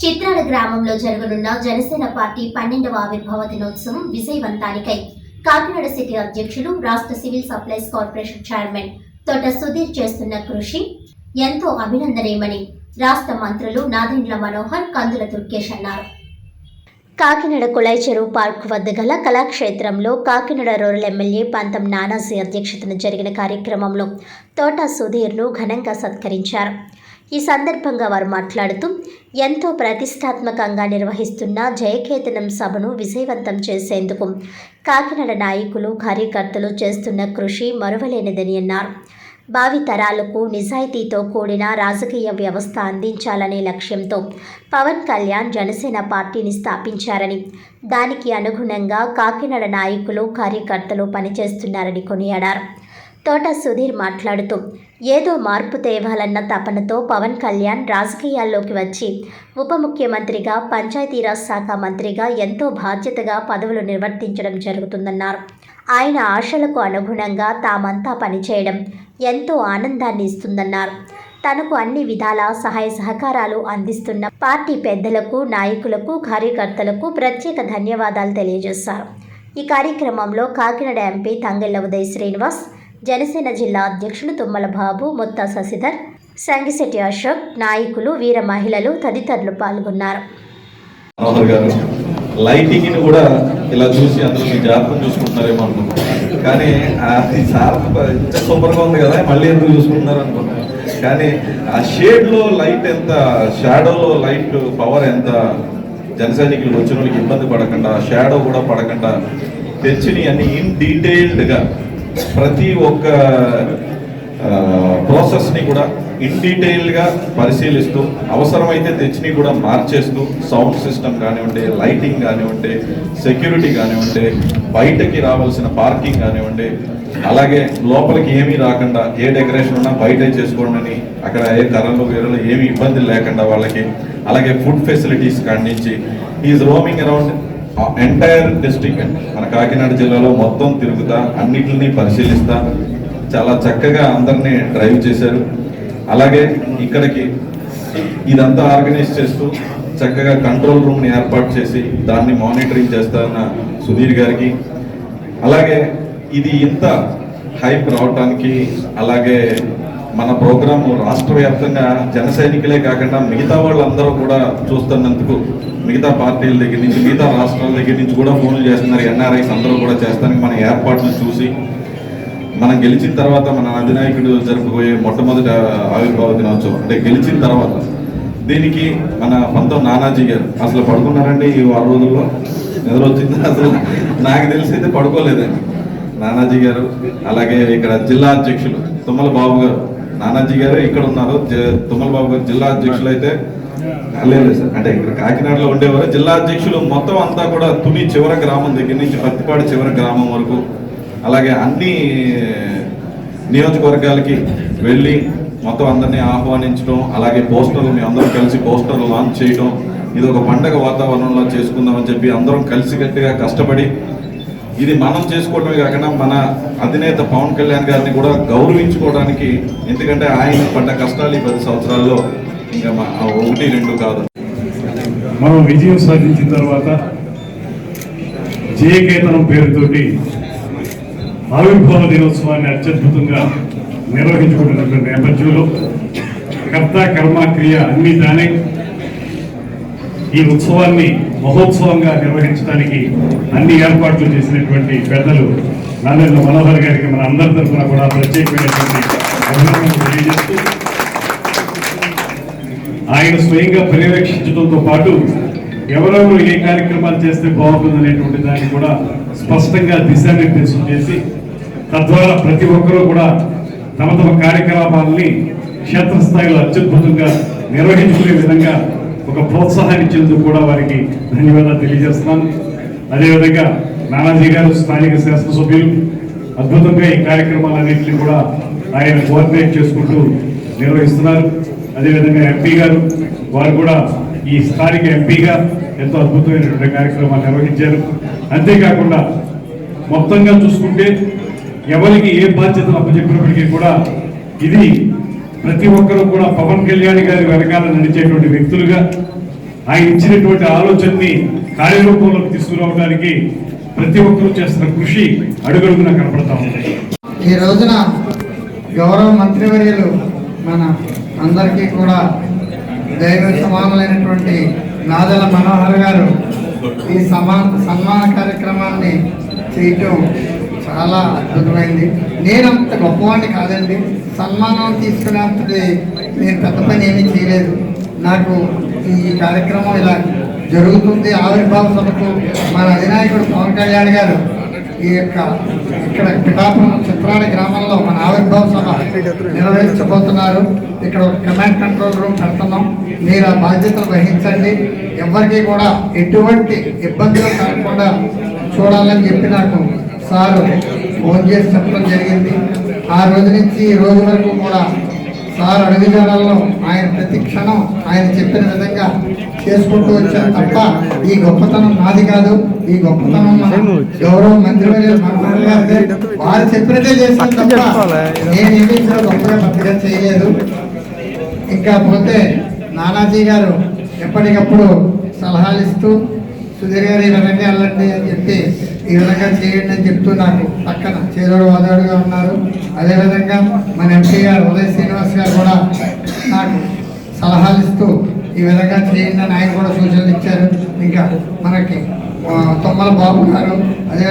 చిత్రాల గ్రామంలో జరగనున్న జనసేన పార్టీ పన్నెండవ ఆవిర్భావ దినోత్సవం విజయవంతానికై కాకినాడ సిటీ అధ్యక్షులు రాష్ట్ర సివిల్ సప్లైస్ కార్పొరేషన్ చైర్మన్ తోట సుధీర్ చేస్తున్న కృషి ఎంతో అభినందనీయమని రాష్ట్ర మంత్రులు నాదెండ్ల మనోహర్ కందుల దుర్గేష్ అన్నారు. కాకినాడ కుళాయి చెరువు పార్క్ వద్ద గల కళాక్షేత్రంలో కాకినాడ రూరల్ ఎమ్మెల్యే పంతం నానాజీ అధ్యక్షతన జరిగిన కార్యక్రమంలో తోట సుధీర్ను ఘనంగా సత్కరించారు. ఈ సందర్భంగా వారు మాట్లాడుతూ ఎంతో ప్రతిష్టాత్మకంగా నిర్వహిస్తున్న జయకేతనం సభను విజయవంతం చేసేందుకు కాకినాడ నాయకులు కార్యకర్తలు చేస్తున్న కృషి మరువలేనిదని అన్నారు. భావి తరాలకు నిజాయితీతో కూడిన రాజకీయ వ్యవస్థ అందించాలనే లక్ష్యంతో పవన్ కళ్యాణ్ జనసేన పార్టీని స్థాపించారని దానికి అనుగుణంగా కాకినాడ నాయకులు కార్యకర్తలు పనిచేస్తున్నారని కొనియాడారు. తోట సుధీర్ మాట్లాడుతూ ఏదో మార్పు తేవాలన్న తపనతో పవన్ కళ్యాణ్ రాజకీయాల్లోకి వచ్చి ఉప ముఖ్యమంత్రిగా పంచాయతీరాజ్ శాఖ మంత్రిగా ఎంతో బాధ్యతగా పదవులు నిర్వర్తించడం జరుగుతుందన్నారు. ఆయన ఆశలకు అనుగుణంగా తామంతా పనిచేయడం ఎంతో ఆనందాన్ని ఇస్తుందన్నారు. తనకు అన్ని విధాల సహాయ సహకారాలు అందిస్తున్న పార్టీ పెద్దలకు నాయకులకు కార్యకర్తలకు ప్రత్యేక ధన్యవాదాలు తెలియజేశారు. ఈ కార్యక్రమంలో కాకినాడ ఎంపీ తంగెళ్ళ ఉదయ్ శ్రీనివాస్ జనసేన జిల్లా అధ్యక్షులు తుమ్మల బాబు మొత్తా శశిధర్ సంగిశెట్టి అశోక్ నాయకులు వీర మహిళలు తదితరులు పాల్గొన్నారు. లైటింగ్ని కూడా ఇలా చూసి అందరూ మీ జాతకం చూసుకుంటున్నారేమో అనుకున్నాం కానీ అది సార్ ఇంత ఉంది కదా మళ్ళీ ఎందుకు చూసుకుంటున్నారు అనుకున్నాం కానీ ఆ షేడ్లో లైట్ ఎంత షాడోలో లైట్ పవర్ ఎంత జన సైనికులు వచ్చిన వాళ్ళకి ఇబ్బంది పడకుండా షాడో కూడా పడకుండా తెచ్చినవి అన్ని ఇన్ డీటెయిల్డ్గా ప్రతి ఒక్క ప్రాసెస్ని కూడా ఇన్ డీటెయిల్గా పరిశీలిస్తూ అవసరమైతే తెచ్చిని కూడా మార్చేస్తూ సౌండ్ సిస్టమ్ కానివ్వండి లైటింగ్ కానివ్వండి సెక్యూరిటీ కానివ్వండి బయటకి రావాల్సిన పార్కింగ్ కానివ్వండి అలాగే లోపలికి ఏమీ రాకుండా ఏ డెకరేషన్ ఉన్నా బయటే చేసుకోండి అక్కడ ఏ కర్రలు వేరలు ఏమి ఇబ్బంది లేకుండా వాళ్ళకి అలాగే ఫుడ్ ఫెసిలిటీస్ కానించి is roaming around entire district మన కాకినాడ జిల్లాలో మొత్తం తిరుగుతా అన్నిటిని పరిశీలిస్తా. చాలా చక్కగా అందరినీ డ్రైవ్ చేశారు. అలాగే ఇక్కడికి ఇదంతా ఆర్గనైజ్ చేస్తూ చక్కగా కంట్రోల్ రూమ్ని ఏర్పాటు చేసి దాన్ని మానిటరింగ్ చేస్తారన్న సుధీర్ గారికి. అలాగే ఇది ఇంత హైప్ రావటానికి అలాగే మన ప్రోగ్రాం రాష్ట్ర వ్యాప్తంగా జన సైనికులే కాకుండా మిగతా వాళ్ళందరూ కూడా చూస్తున్నందుకు మిగతా పార్టీల దగ్గర నుంచి మిగతా రాష్ట్రాల దగ్గర నుంచి కూడా ఫోన్లు చేస్తున్నారు. ఎన్ఆర్ఐస్ అందరూ కూడా చేస్తానికి మన ఏర్పాట్లు చూసి మనం గెలిచిన తర్వాత మన అధినాయకుడు జరుపుకోయే మొట్టమొదటి ఆవిర్భావ దినోత్సవం. అంటే గెలిచిన తర్వాత. దీనికి మన పంతం నానాజీ గారు. అసలు పడుకున్నారండి ఈ వారం రోజుల్లో? నిద్ర వచ్చింది అసలు నాకు తెలిసి అయితే పడుకోలేదండి. నానాజీ గారు అలాగే ఇక్కడ జిల్లా అధ్యక్షులు తుమ్మల బాబు గారు. నానాజీ గారు ఇక్కడ ఉన్నారు. తుమ్మల బాబు గారు జిల్లా అధ్యక్షులు అయితే. లేదు సార్. అంటే ఇక్కడ కాకినాడలో ఉండేవారు. జిల్లా అధ్యక్షులు మొత్తం అంతా కూడా తుని చివరి గ్రామం దగ్గర నుంచి పత్తిపాడు చివరి గ్రామం వరకు. అలాగే అన్ని నియోజకవర్గాలకి వెళ్ళి మొత్తం అందరినీ ఆహ్వానించడం అలాగే పోస్టర్లు మీ అందరం కలిసి పోస్టర్లు లాంచ్ చేయడం. ఇది ఒక పండగ వాతావరణంలో చేసుకుందామని చెప్పి అందరం కలిసికట్టుగా కష్టపడి ఇది మనం చేసుకోవటమే కాకుండా మన అధినేత పవన్ కళ్యాణ్ గారిని కూడా గౌరవించుకోవడానికి ఎందుకంటే ఆయన పడ్డ కష్టాలు ఈ పది సంవత్సరాల్లో ఇంకా ఒకటి రెండు కాదు. మనం విజయం సాధించిన తర్వాత జయకేతనం పేరుతోటి ఆవిర్భావ దినోత్సవాన్ని అత్యద్భుతంగా నిర్వహించుకుంటున్నటువంటి నేపథ్యంలో కర్త కర్మ క్రియ అన్ని తానే ఈ ఉత్సవాన్ని మహోత్సవంగా నిర్వహించడానికి అన్ని ఏర్పాట్లు చేసినటువంటి పెద్దలు నాదెండ్ల మనోహర్ గారికి మన అందరి తరఫున కూడా ప్రత్యేకమైనటువంటి అభినందనలు తెలియజేస్తూ ఆయన స్వయంగా పర్యవేక్షించడంతో పాటు ఎవరెవరు ఏ కార్యక్రమాలు చేస్తే బాగుంటుందనేటువంటి దాన్ని కూడా స్పష్టంగా దిశానిర్దేశం చేసి తద్వారా ప్రతి ఒక్కరూ కూడా తమ తమ కార్యకలాపాలని క్షేత్రస్థాయిలో అత్యద్భుతంగా నిర్వహించుకునే విధంగా ఒక ప్రోత్సాహాన్ని ఇచ్చేందుకు కూడా వారికి ధన్యవాదాలు తెలియజేస్తున్నాను. అదేవిధంగా నానాజీ గారు స్థానిక శాసనసభ్యులు అద్భుతంగా ఈ కార్యక్రమాలన్నింటినీ కూడా ఆయన కోఆర్డినేట్ చేసుకుంటూ నిర్వహిస్తున్నారు. అదేవిధంగా ఎంపీ గారు వారు కూడా ఈ స్థానిక ఎంపీగా ఎంతో అద్భుతమైనటువంటి కార్యక్రమాలు నిర్వహించారు. అంతేకాకుండా మొత్తంగా చూసుకుంటే ఎవరికి ఏ బాధ్యతలు అప్పచెప్పినప్పటికీ కూడా ఇది ప్రతి ఒక్కరూ కూడా పవన్ కళ్యాణ్ గారి వెనకాల నడిచేటువంటి వ్యక్తులుగా ఆయన ఇచ్చినటువంటి ఆలోచనని కార్యరూపంలోకి తీసుకురావడానికి ప్రతి ఒక్కరూ చేస్తున్న కృషి అడుగడుగున కనపడతా ఉంది. ఈ రోజున గౌరవ మంత్రివర్యులు మన అందరికీ కూడా దైవ సమానమైనటువంటి నాదల మనోహర్ గారు ఈ సమా సన్మాన కార్యక్రమాన్ని చేయటం చాలా అద్భుతమైంది. నేనంత గొప్పవాడిని కాదండి. సన్మానం తీసుకునేంతటి నేను పెద్ద పని ఏమీ చేయలేదు. నాకు ఈ కార్యక్రమం ఇలా జరుగుతుంది. ఆవిర్భావ సభకు మన అధినాయకుడు పవన్ కళ్యాణ్ గారు ఈ యొక్క ఇక్కడ పిఠాపురం చిత్రాల గ్రామంలో మన ఆవిర్భావ సభ నిర్వహించబోతున్నారు. ఇక్కడ ఒక కమాండ్ కంట్రోల్ రూమ్ పెడుతున్నాం. మీరు ఆ బాధ్యతలు వహించండి. ఎవరికి కూడా ఎటువంటి ఇబ్బందులు కాకుండా చూడాలని చెప్పి నాకు సారు ఫోన్ చేసి చెప్పడం జరిగింది. ఆ రోజు నుంచి ఈ రోజు వరకు కూడా సార్ అడుగుజాడల్లో ఆయన ప్రతి క్షణం ఆయన చెప్పిన విధంగా చేసుకుంటూ వచ్చారు తప్ప ఈ గొప్పతనం నాది కాదు. ఈ గొప్పతనం గౌరవ మంత్రి వారు చెప్పినట్టే చేస్తాను తప్ప నేనేమి గొప్పగా పెద్దగా చేయలేదు. ఇంకా పోతే నానాజీ గారు ఎప్పటికప్పుడు సలహాలు ఇస్తూ సుధీర్ గారు ఈ విధంగా వెళ్ళండి అని చెప్పి ఈ విధంగా చేయండి అని చెప్తూ నాకు పక్కన చేదోడు వాదోడుగా ఉన్నారు. అదేవిధంగా మన ఎంపీ గారు ఉదయ్ శ్రీనివాస్ గారు కూడా నాకు సలహాలు ఇస్తూ ఈ విధంగా చేయండి అని ఆయన కూడా సూచనలు ఇచ్చారు. ఇంకా మనకి తొమ్మల బాబు గారు అదే